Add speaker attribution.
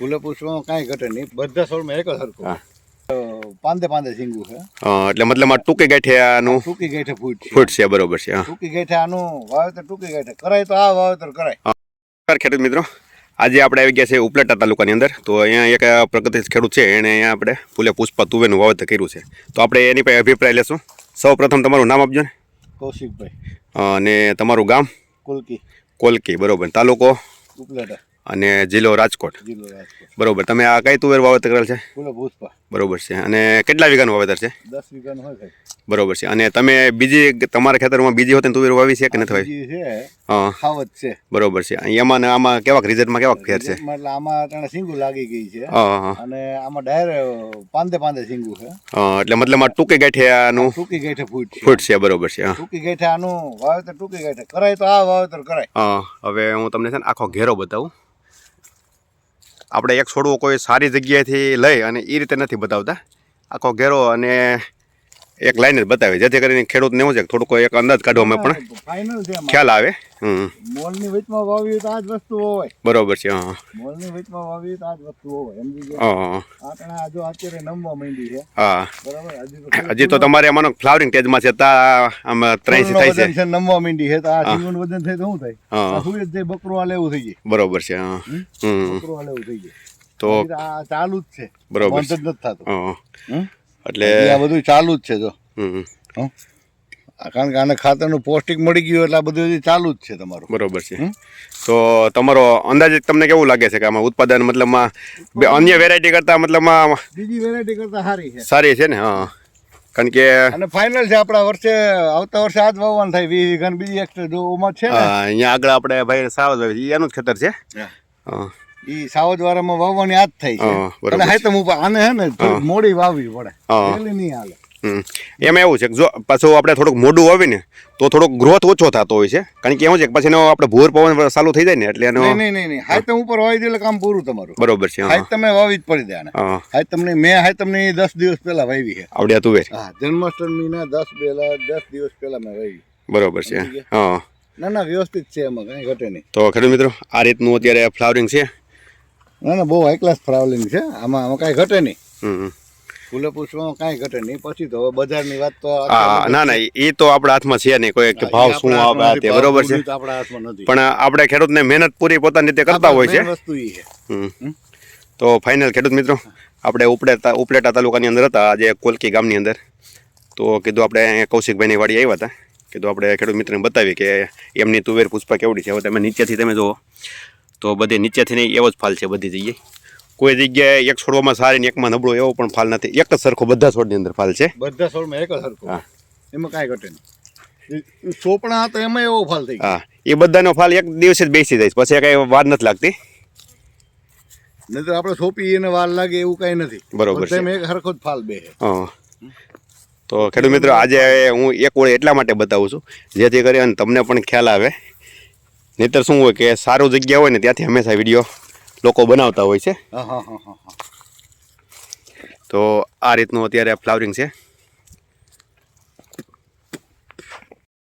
Speaker 1: ફૂલે પુષ્પમાં કાંઈ ઘટે નહીં. બધા છોડમાં એક જ સરખું પાંદે પાંદે સિંગું છે.
Speaker 2: એટલે મતલબ ટૂંકી ગાંઠિયાનું
Speaker 1: ટૂંકી ગાંઠે ફૂટ
Speaker 2: ફૂટ છે બરોબર છે
Speaker 1: ટૂંકી ગાંઠે આનું વાવેતર ટૂંકી ગાંઠે કરાય તો આ વાવેતર કરાય.
Speaker 2: ખેડૂત મિત્રો. આજે આપણે આવી ગયા છે ઉપલેટા તાલુકાની અંદર. તો અહીંયા એક પ્રગતિ ખેડૂત છે. એણે અહીંયા આપણે ફૂલે પુષ્પા તુવેરનું વાવેતર કર્યું છે. તો આપણે એની પાસે અભિપ્રાય લેશું. સૌ પ્રથમ તમારું નામ આપજો ને.
Speaker 1: કૌશિકભાઈ.
Speaker 2: અને તમારું ગામ?
Speaker 1: કોલકી.
Speaker 2: કોલકી બરોબર. તાલુકો?
Speaker 1: ઉપલેટા.
Speaker 2: અને જિલ્લો રાજકોટ. બરોબર. તમે આ કઈ તુવેર વાવેતર કરેલ છે? બરોબર છે. અને કેટલા વીઘાનું વાવેતર છે?
Speaker 1: દસ વીઘાનું હોય
Speaker 2: બરોબર છે. અને તમે બીજી તમારા ખેતરમાં બીજી હોત તુવેર વાવી છે કે નથી વાવી?
Speaker 1: છે
Speaker 2: હા.
Speaker 1: છે.
Speaker 2: બરોબર છે. એમાં આમાં કેવાક રિઝલ્ટમાં કેવાક ફેર છે?
Speaker 1: આમાં તને સિંગું લાગી ગઈ છે. અને આમાં ડાયરેક્ટ પાંદે પાંદે સિંગુ છે.
Speaker 2: હા એટલે આ ટૂંકી ગાંઠિયાનું
Speaker 1: ટૂંકી ગાંઠે ફૂટ
Speaker 2: ફૂટ છે બરોબર છે
Speaker 1: ટૂંકી ગાંઠે આનું વાવેતર ટૂંકી ગાંઠે કરાય તો આ વાવેતર કરાય.
Speaker 2: હા હવે હું તમને છે ને આખો ઘેરો બતાવું. આપણે એક છોડવો કોઈ સારી જગ્યાએથી લઈ અને એ રીતે નથી બતાવતા. આખો ઘેરો અને એક લાઈન જ બતાવે જેથી કરીને ખેડૂતને એવું છે થોડુંક એક અંદાજ કાઢવામાં પણ. ખ્યાલ આવે? હમ
Speaker 1: મોલની વચમાં વાવી તો આ જ વસ્તુ હોય.
Speaker 2: બરોબર છે હા
Speaker 1: મોલની વચમાં વાવી તો આ જ વસ્તુ હોય સમજી ગયા
Speaker 2: હા
Speaker 1: આપણે જો અત્યારે નમવા માંડી છે.
Speaker 2: હા.
Speaker 1: બરાબર? હજી તો
Speaker 2: હજી તો તમારે એમાં ફ્લાવરિંગ સ્ટેજમાં છે તા આમ
Speaker 1: ફૂલનું
Speaker 2: થાય છે.
Speaker 1: નમવા માંડી છે તો આ જીવન વજન થાય તો શું થાય?
Speaker 2: હા.
Speaker 1: સુઈ જ બકરો આ લેવું થઈ જાય
Speaker 2: બરોબર છે હા.
Speaker 1: બકરો આ લેવું થઈ જાય
Speaker 2: તો
Speaker 1: હજી ચાલુ જ છે.
Speaker 2: બરોબર
Speaker 1: નથી થતું?
Speaker 2: એટલે
Speaker 1: આ બધું ચાલુ જ છે જો.
Speaker 2: હમ
Speaker 1: હં? આ કારણ કે આને ખાતરનું પૌષ્ટિક મળી ગયું એટલે આ બધું હજી ચાલુ જ છે તમારું.
Speaker 2: બરોબર છે? તો તમારો અંદાજે તમને કેવું લાગે છે કે આમાં ઉત્પાદન મતલબમાં બે અન્ય વેરાયટી કરતાં મતલબમાં
Speaker 1: બીજી વેરાયટી કરતા સારી છે.
Speaker 2: સારી છે ને? હા. કારણ કે
Speaker 1: અને ફાઇનલ છે આપણા વર્ષે આવતા વર્ષે આજ વાવવાનું થાય. વીસ વીઘા બીજી એક્સ્ટ્રા જો ઓમાં છે ને.
Speaker 2: અહીંયા આગળ આપણે ભાઈ સાવ એનું જ ખેતર છે? હા.
Speaker 1: ઈ સાવજવારામાં વાવવાની આજ થાય છે. અને હાઈતમ ઉપર આને હે ને મોડી વાવવી પડે. એટલે નહીં હાલે.
Speaker 2: એમ એવું છે કે જો પાછું આપણે થોડુંક મોડું હોય ને તો થોડોક ગ્રોથ ઓછો થતો હોય છે. કારણ કે એવું છે કે પછી એનો આપણે ભૂર પવન ચાલુ થઈ જાય ને એટલે એનો
Speaker 1: નહીં નહીં નહીં નહીં. હાઈતમ ઉપર વાવી દે કામ પૂરું તમારું.
Speaker 2: બરોબર છે હા.
Speaker 1: હાઈતમ વાવી જ પડી દે
Speaker 2: ને
Speaker 1: હાઈ તમને મેં હાઈતમ તમને દસ દિવસ પહેલા વાવી છે.
Speaker 2: આવડ્યા તુવેર
Speaker 1: હા જન્માષ્ટમી ના દસ પહેલા દસ દિવસ પહેલા મેં વાવી.
Speaker 2: બરોબર છે હા.
Speaker 1: ના ના વ્યવસ્થિત છે એમાં કઈ ઘટે નહીં.
Speaker 2: તો ખેડૂત મિત્રો આ રીતનું અત્યારે ફ્લાવરિંગ છે.
Speaker 1: ના ના બહુ હાઈ ક્લાસ ટ્રાવેલિંગ છે. આમાં આમાં કાંઈ ઘટે નહીં. ફૂલે પુષ્પમાં કાંઈ ઘટે નહીં. પછી તો હવે બજારની વાત તો
Speaker 2: ના ના એ તો આપણા હાથમાં છે નહીં. કોઈ ભાવ શું આવે તે બરોબર છે?
Speaker 1: આપણા હાથમાં નથી.
Speaker 2: પણ આપણે ખેડૂતને મહેનત પૂરી પોતાની રીતે કરતા હોય છે?
Speaker 1: વસ્તુ ઈ છે.
Speaker 2: તો ફાઇનલ ખેડૂત મિત્રો આપણે ઉપલેટા ઉપલેટા તાલુકાની અંદર હતા આજે કોલકી ગામની અંદર. તો કીધું આપણે કૌશિકભાઈ કૌશિકભાઈની વાડી આવ્યા હતા. કીધું આપણે ખેડૂત મિત્રને બતાવી કે એમની તુવેર પુષ્પા કેવડી છે? હવે તમે નીચેથી તમે જુઓ. તો બધે નીચેથી નહીં એવો જ ફાલ છે બધી જગ્યાએ. કોઈ જગ્યાએ એક છોડવામાં સારી ને એકમાં નબળો એવો પણ ફાલ નથી. એક જ સરખો બધા છોડની અંદર ફાલ છે.
Speaker 1: બધા છોડમાં એક જ
Speaker 2: સરખો.
Speaker 1: એમાં કાંઈ ઘટે નહીં. ચોપડા તો એમાં એવો ફાલ થઈ
Speaker 2: હા. એ બધાનો ફાલ એક દિવસે જ બેસી જાય પછી કાંઈ વાર નથી લાગતી.
Speaker 1: નહીં તો આપણે સોંપી એને વાર લાગે એવું કાંઈ નથી.
Speaker 2: બરોબર છે.
Speaker 1: એક સરખો જ ફાલ બે
Speaker 2: હા. તો ખેડૂત મિત્રો આજે હું એક ઓળ એટલા માટે બતાવું છું. જેથી કરી અને તમને પણ ખ્યાલ આવે. નહીતર શું હોય કે સારું જગ્યા હોય ને ત્યાંથી હંમેશા વીડિયો લોકો બનાવતા હોય છે. તો આ રીતનું અત્યારે ફ્લાવરિંગ છે.